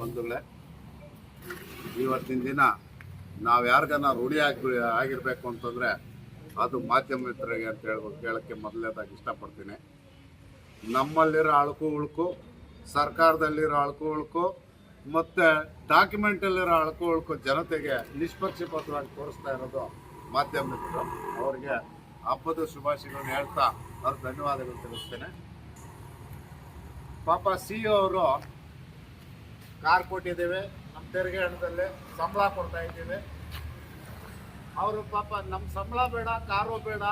ಬಂಧುಗಳೇ ಇವತ್ತಿನ ದಿನ ನಾವು ಯಾರಿಗನ್ನ ರೂಢಿ ಆಗಿ ಆಗಿರಬೇಕು ಅಂತಂದ್ರೆ ಅದು ಮಾಧ್ಯಮ ಮಿತ್ರರಿಗೆ ಅಂತ ಹೇಳ್ಬೋದು ಕೇಳಕ್ಕೆ ಮೊದಲನೇದಾಗಿ ಇಷ್ಟಪಡ್ತೀನಿ. ನಮ್ಮಲ್ಲಿರೋ ಅಳುಕು ಉಳುಕು, ಸರ್ಕಾರದಲ್ಲಿರೋ ಅಳುಕು ಉಳುಕು, ಮತ್ತು ಡಾಕ್ಯುಮೆಂಟಲ್ಲಿರೋ ಅಳುಕು ಉಳ್ಕು ಜನತೆಗೆ ನಿಷ್ಪಕ್ಷಪಾತವಾಗಿ ತೋರಿಸ್ತಾ ಇರೋದು ಮಾಧ್ಯಮ ಮಿತ್ರರು. ಅವರಿಗೆ ಹಬ್ಬದ ಶುಭಾಶಯಗಳನ್ನ ಹೇಳ್ತಾ ಅವ್ರ ಧನ್ಯವಾದಗಳು ತಿಳಿಸ್ತೇನೆ. ಪಾಪ ಸಿ ಅವರು ಕಾರ್ ಕೊಟ್ಟಿದ್ದೇವೆ ನಮ್ಮ ತೆರಿಗೆ ಹಣದಲ್ಲಿ ಸಂಬಳ ಕೊಡ್ತಾ ಇದ್ದೇವೆ. ಅವರು ಪಾಪ ನಮ್ಮ ಸಂಬಳ ಬೇಡ, ಕಾರು ಬೇಡ,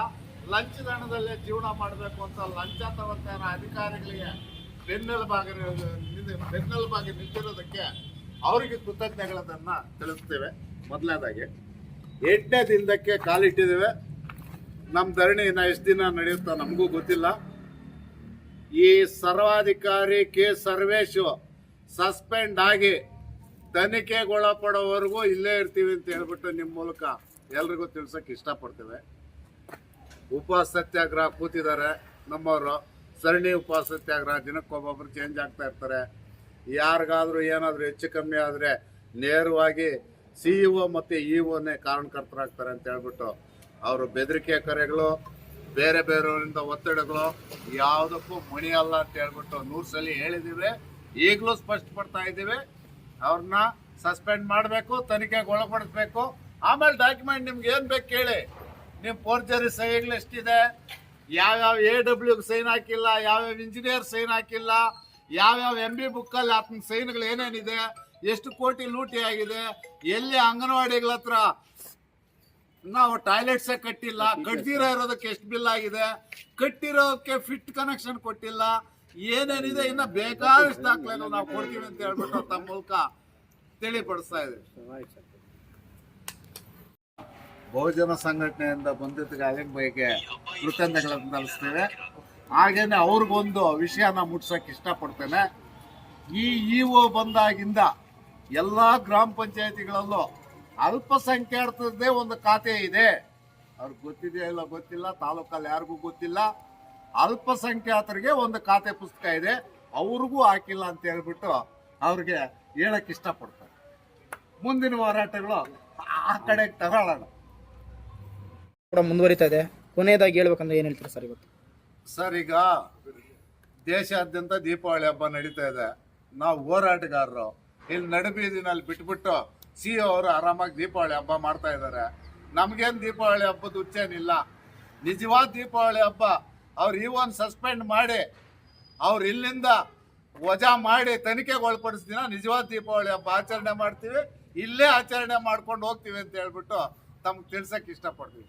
ಲಂಚದ ಹಣದಲ್ಲೇ ಜೀವನ ಮಾಡಬೇಕು ಅಂತ ಲಂಚ ತಗೊಂತ ಅಧಿಕಾರಿಗಳಿಗೆ ಬೆನ್ನೆಲುಬಾಗಿ ಬೆನ್ನೆಲುಬಾಗಿ ನಿಂತಿರೋದಕ್ಕೆ ಅವರಿಗೆ ಕೃತಜ್ಞತೆಗಳನ್ನು ತಿಳಿಸ್ತೇವೆ. ಮೊದಲನೇದಾಗಿ, ಎಂಟನೇ ದಿನದಕ್ಕೆ ಕಾಲಿಟ್ಟಿದ್ದೇವೆ. ನಮ್ಮ ಧರಣಿ ಇನ್ನ ಎಷ್ಟು ದಿನ ನಡೆಯುತ್ತೋ ನಮಗೂ ಗೊತ್ತಿಲ್ಲ. ಈ ಸರ್ವಾಧಿಕಾರಿ ಕೆ ಸರ್ವೇಶು ಸಸ್ಪೆಂಡ್ ಆಗಿ ತನಿಖೆಗೊಳಪಡೋವರೆಗೂ ಇಲ್ಲೇ ಇರ್ತೀವಿ ಅಂತ ಹೇಳ್ಬಿಟ್ಟು ನಿಮ್ಮ ಮೂಲಕ ಎಲ್ರಿಗೂ ತಿಳ್ಸೋಕೆ ಇಷ್ಟಪಡ್ತೇವೆ. ಉಪವಾಸ ಸತ್ಯಾಗ್ರಹ ಕೂತಿದ್ದಾರೆ. ನಮ್ಮವರು ಸರಣಿ ಉಪವಾಸ ಸತ್ಯಾಗ್ರಹ ದಿನಕ್ಕೊಬ್ಬೊಬ್ರು ಚೇಂಜ್ ಆಗ್ತಾ ಇರ್ತಾರೆ. ಯಾರಿಗಾದ್ರೂ ಏನಾದರೂ ಹೆಚ್ಚು ಕಮ್ಮಿ ಆದರೆ ನೇರವಾಗಿ ಸಿ ಇ ಒ ಮತ್ತು ಇ ಒನೇ ಕಾರಣಕರ್ತರಾಗ್ತಾರೆ ಅಂತ ಹೇಳ್ಬಿಟ್ಟು ಅವರು ಬೆದರಿಕೆ ಕರೆಗಳು, ಬೇರೆ ಬೇರೆಯವರಿಂದ ಒತ್ತಡಗಳು, ಯಾವುದಕ್ಕೂ ಮಣಿಯಲ್ಲ ಅಂತ ಹೇಳ್ಬಿಟ್ಟು ನೂರು ಸಲ ಹೇಳಿದ್ದೀವಿ. ಈಗಲೂ ಸ್ಪಷ್ಟಪಡ್ತಾ ಇದ್ದೀವಿ. ಅವ್ರನ್ನ ಸಸ್ಪೆಂಡ್ ಮಾಡಬೇಕು ತನಿಖೆಗೆ ಒಳಪಡಿಸ್ಬೇಕು. ಆಮೇಲೆ ಡಾಕ್ಯುಮೆಂಟ್ ನಿಮ್ಗೆ ಏನು ಬೇಕು ಕೇಳಿ. ನಿಮ್ಮ ಫೋರ್ಜರಿ ಸಹಿಗಳು ಎಷ್ಟಿದೆ ಯಾವ್ಯಾವ ಎ ಡಬ್ಲ್ಯೂಗೆ ಸೈನ್ ಹಾಕಿಲ್ಲ ಯಾವ್ಯಾವ ಇಂಜಿನಿಯರ್ ಸೈನ್ ಹಾಕಿಲ್ಲ ಯಾವ್ಯಾವ ಎಂ ಬಿ ಬುಕ್ಕಲ್ಲಿ ಆತನ ಸೈನ್ಗಳು ಏನೇನಿದೆ ಎಷ್ಟು ಕೋಟಿ ಲೂಟಿ ಆಗಿದೆ ಎಲ್ಲಿ ಅಂಗನವಾಡಿಗಳ ಹತ್ರ ನಾವು ಟಾಯ್ಲೆಟ್ಸೇ ಕಟ್ಟಿಲ್ಲ ಕಟ್ದಿರೋ ಇರೋದಕ್ಕೆ ಎಷ್ಟು ಬಿಲ್ ಆಗಿದೆ ಕಟ್ಟಿರೋಕ್ಕೆ ಫಿಟ್ ಕನೆಕ್ಷನ್ ಕೊಟ್ಟಿಲ್ಲ ಏನೇನಿದೆ ಇನ್ನ ಬೇಕಾದಷ್ಟು ದಾಖಲೆ ನಾವು ಕೊಡ್ತೀವಿ ಅಂತ ಹೇಳ್ಬಿಟ್ಟು ತಮ್ಮ ಮೂಲಕ ತಿಳಿಪಡಿಸ್ತಾ ಇದ್ದೀವಿ. ಬಹುಜನ ಸಂಘಟನೆಯಿಂದ ಬಂದಿದ್ದ ಅಲ್ಲಿನ ಬಗ್ಗೆ ಕೃತಜ್ಞತೆಗಳನ್ನು ತಲಿಸ್ತೇವೆ ಹಾಗೇನೆ ಅವ್ರಿಗೊಂದು ವಿಷಯನ ಮುಟ್ಸೋಕೆ ಇಷ್ಟಪಡ್ತೇನೆ. ಈ ಇ ಒ ಬಂದಾಗಿಂದ ಎಲ್ಲ ಗ್ರಾಮ ಪಂಚಾಯತಿಗಳಲ್ಲೂ ಅಲ್ಪಸಂಖ್ಯಾತರದ್ದೇ ಒಂದು ಖಾತೆ ಇದೆ. ಅವ್ರಿಗೆ ಗೊತ್ತಿದೆಯಲ್ಲ ಗೊತ್ತಿಲ್ಲ, ತಾಲೂಕಲ್ಲಿ ಯಾರಿಗೂ ಗೊತ್ತಿಲ್ಲ. ಅಲ್ಪಸಂಖ್ಯಾತರಿಗೆ ಒಂದು ಖಾತೆ ಪುಸ್ತಕ ಇದೆ ಅವ್ರಿಗೂ ಹಾಕಿಲ್ಲ ಅಂತ ಹೇಳ್ಬಿಟ್ಟು ಅವ್ರಿಗೆ ಹೇಳಕ್ ಇಷ್ಟಪಡ್ತಾರೆ. ಮುಂದಿನ ಹೋರಾಟಗಳು ಆ ಕಡೆ ತಗೊಳ್ಳೋಣ ಕೂಡ ಮುಂದುವರಿತಾ ಇದೆ. ಕೊನೆಯದಾಗಿ ಹೇಳ್ಬೇಕಂದ್ರೆ ಏನು ಹೇಳ್ತೀರಾ ಸರ್ ಇವತ್ತು? ಸರ್ ಈಗ ದೇಶಾದ್ಯಂತ ದೀಪಾವಳಿ ಹಬ್ಬ ನಡೀತಾ ಇದೆ. ನಾವು ಹೋರಾಟಗಾರರು. ಇಲ್ಲಿ ನಡುಬೀದಿನಲ್ಲಿ ಬಿಟ್ಬಿಟ್ಟು ಸಿ ಅವರು ಆರಾಮಾಗಿ ದೀಪಾವಳಿ ಹಬ್ಬ ಮಾಡ್ತಾ ಇದ್ದಾರೆ. ನಮ್ಗೇನು ದೀಪಾವಳಿ ಹಬ್ಬದ ಹುಚ್ಚೇನಿಲ್ಲ. ನಿಜವಾದ ದೀಪಾವಳಿ ಹಬ್ಬ ಅವ್ರು ಒಂದು ಸಸ್ಪೆಂಡ್ ಮಾಡಿ ಅವ್ರು ಇಲ್ಲಿಂದ ವಜಾ ಮಾಡಿ ತನಿಖೆಗೆ ಒಳಪಡಿಸ್ದಿನ ನಿಜವಾದ ದೀಪಾವಳಿ ಹಬ್ಬ ಆಚರಣೆ ಮಾಡ್ತೀವಿ. ಇಲ್ಲೇ ಆಚರಣೆ ಮಾಡ್ಕೊಂಡು ಹೋಗ್ತೀವಿ ಅಂತ ಹೇಳ್ಬಿಟ್ಟು ತಮ್ಗೆ ತಿಳ್ಸಕ್ಕೆ ಇಷ್ಟಪಡ್ತೀವಿ